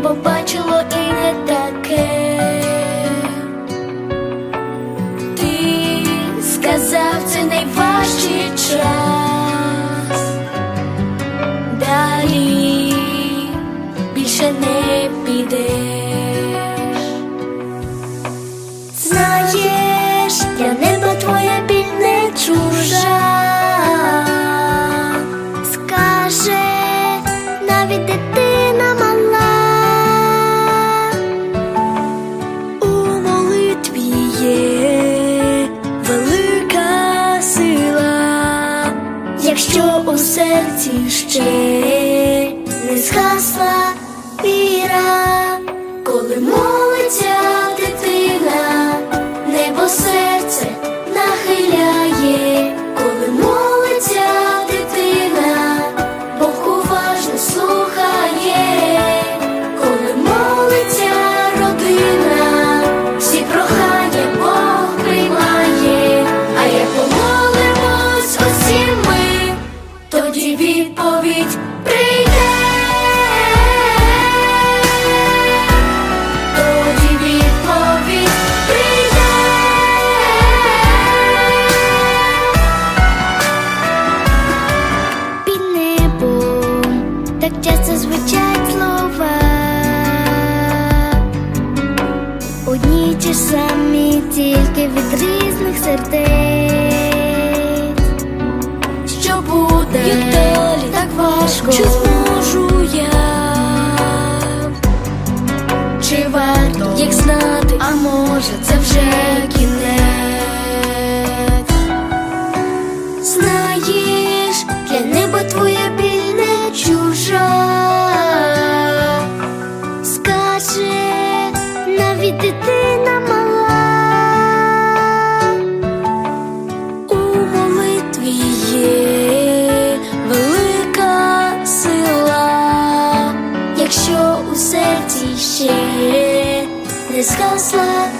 небо бачило і не таке. Ти сказав це найважчий час. Коли наші самі тільки від різних сердець, що буде? Я так важко, чи зможу я, чи варто? Їх знати, а може це вже кінець. discuss love.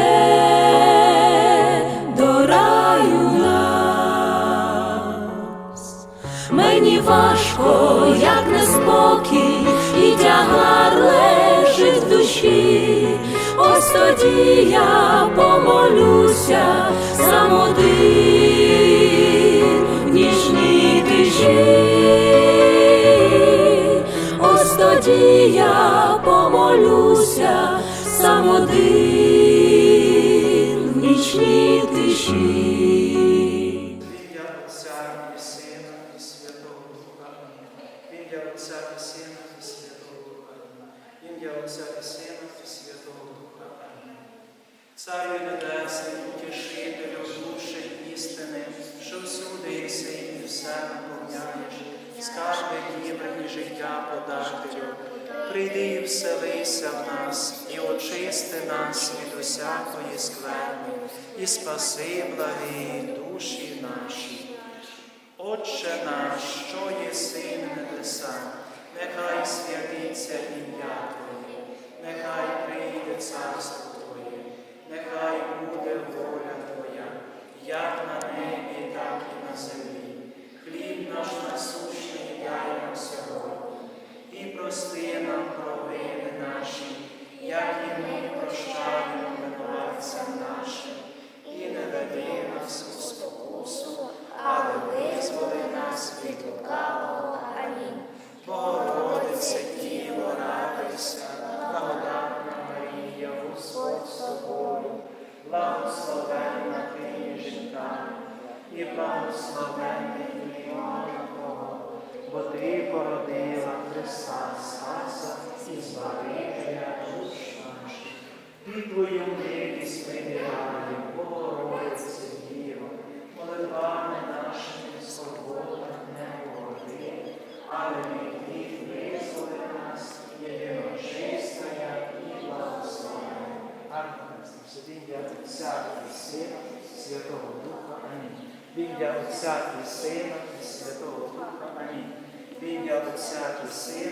Ось я помолюся сам один в нічній тиші. Ось тоді я помолюся сам один в нічній тиші. Отця і Сина і Святого Духа. Ім'я Отця і Сина і Святого Духа. Ім'я Отця і Сина і Святого Духа. Амінь. Царю Небесний, утішителю душі істини, що всюди єси і все наповняєш, скарби дібри життя подателю. Прийди і вселися в нас, і очисти нас від усякої скверни, і спаси благі душі наші. Отче наш, що єси в небесах, нехай святиться ім'я Твоє, нехай прийде царство нехай буде воля Твоя, як на небі, так і на землі. Під Твою милість вибирає, Богородице, Діво, молитвами нашими свобода не погоди, але від визволи нас, єдино чистая і благословена. В ім'я Отця і Сина, Святого Духа. Амінь. В ім'я Отця і Сина, і Святого Духа. Амінь. В ім'я Отця і Сина,